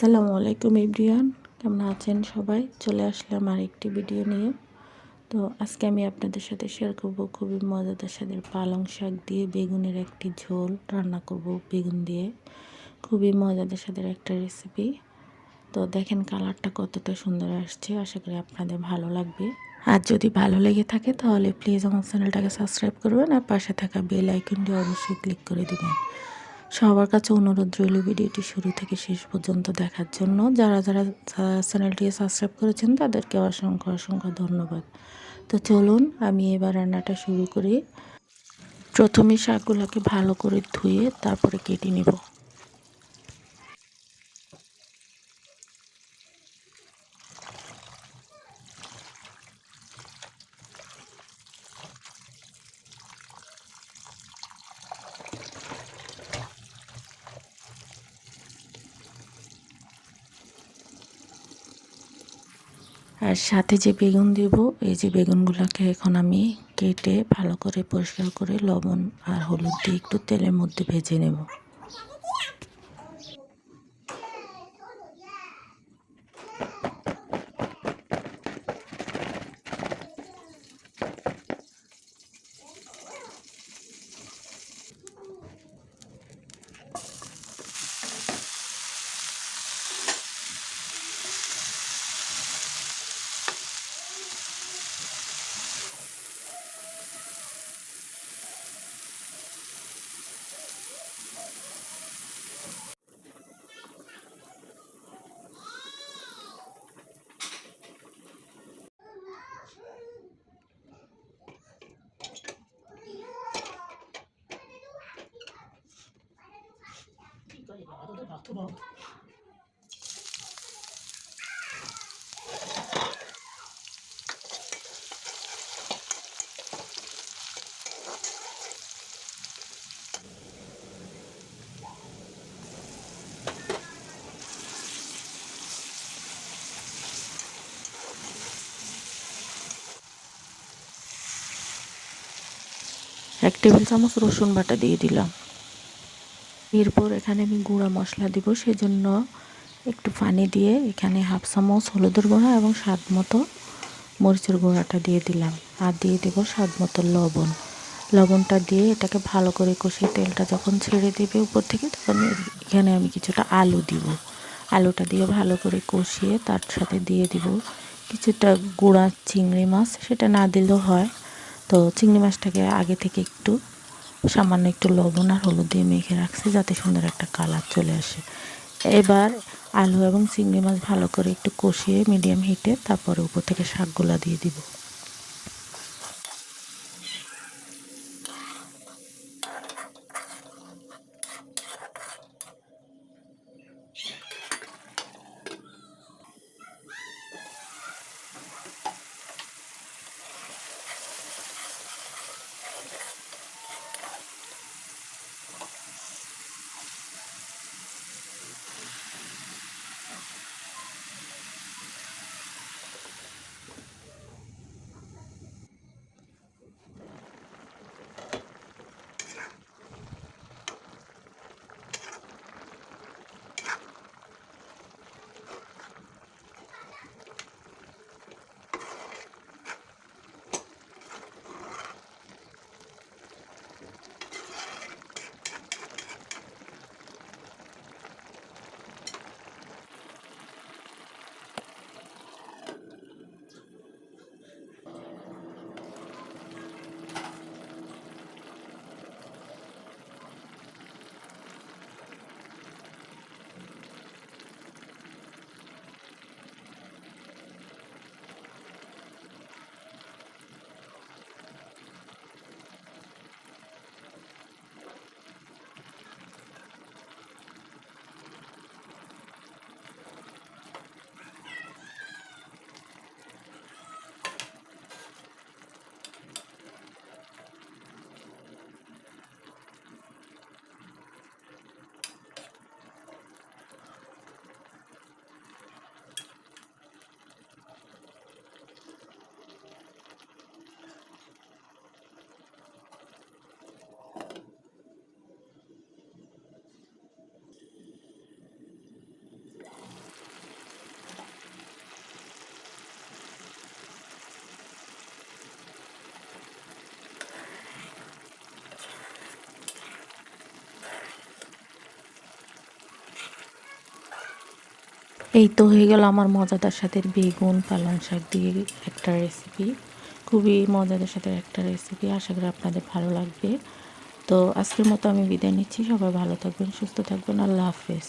আসসালামু আলাইকুম ইব্রিয়ান। কেমন আছেন সবাই? চলে আসলাম আর একটি ভিডিও নিয়ে। তো আজকে আমি আপনাদের সাথে শেয়ার করব খুবই মজাদার স্বাদের পালং শাক দিয়ে বেগুনের একটি ঝোল রান্না করব বেগুন দিয়ে। খুবই মজাদার স্বাদের একটা রেসিপি তো দেখেন কালারটা কতটা সুন্দর আসছে, আশা করি আপনাদের ভালো লাগবে। আর যদি ভালো লেগে থাকে তাহলে প্লিজ আমার চ্যানেলটাকে সাবস্ক্রাইব করবেন আর পাশে থাকা বেল আইকনটি অবশ্যই ক্লিক করে দেবেন। সবার কাছে অনুরোধ রইল ভিডিওটি শুরু থেকে শেষ পর্যন্ত দেখার জন্য। যারা যারা চ্যানেলটি সাবস্ক্রাইব করেছেন, তাদেরকে অসংখ্য অসংখ্য ধন্যবাদ। তো চলুন, আমি এবার রান্নাটা শুরু করি। প্রথমে শাকগুলোকে ভালো করে ধুয়ে তারপরে কেটে নেব। আর সাথে যে বেগুন দেব, এই যে বেগুনগুলোকে এখন আমি কেটে ভালো করে পরিষ্কার করে লবণ আর হলুদ দিয়ে একটু তেলের মধ্যে ভেজে নেব। এক টেবিল চামচ রসুন বাটা দিয়ে দিলাম। এরপর এখানে আমি গুঁড়া মশলা দিব, সেজন্য একটু পানি দিয়ে এখানে হাফ চামচ হলুদের গুঁড়া এবং স্বাদ মতো মরিচের গুঁড়াটা দিয়ে দিলাম। আর দিয়ে দেব স্বাদ মতো লবণ। লবণটা দিয়ে এটাকে ভালো করে কষিয়ে তেলটা যখন ছেড়ে দেবে উপর থেকে, তখন এখানে আমি কিছুটা আলু দিব। আলুটা দিয়ে ভালো করে কষিয়ে তার সাথে দিয়ে দিব কিছুটা গুঁড়া চিংড়ি মাছ। সেটা না দিলেও হয়। তো চিংড়ি মাছটাকে আগে থেকে একটু সামান্য একটু লবণ আর হলুদ দিয়ে মেখে রাখছি যাতে সুন্দর একটা কালার চলে আসে। এবার আলু এবং চিংড়ি মাছ ভালো করে একটু কষিয়ে মিডিয়াম হিটে তারপরে উপর থেকে শাকগুলা দিয়ে দিব। এই তো হয়ে গেল আমার মজাদার সাথে বেগুন, পালং শাক দিয়ে একটা রেসিপি খুবই মজাদার সাথে একটা রেসিপি আশা করি আপনাদের ভালো লাগবে। তো আজকের মতো আমি বিদায় নিচ্ছি, সবাই ভালো থাকবেন, সুস্থ থাকবেন, আল্লাহ হাফেজ।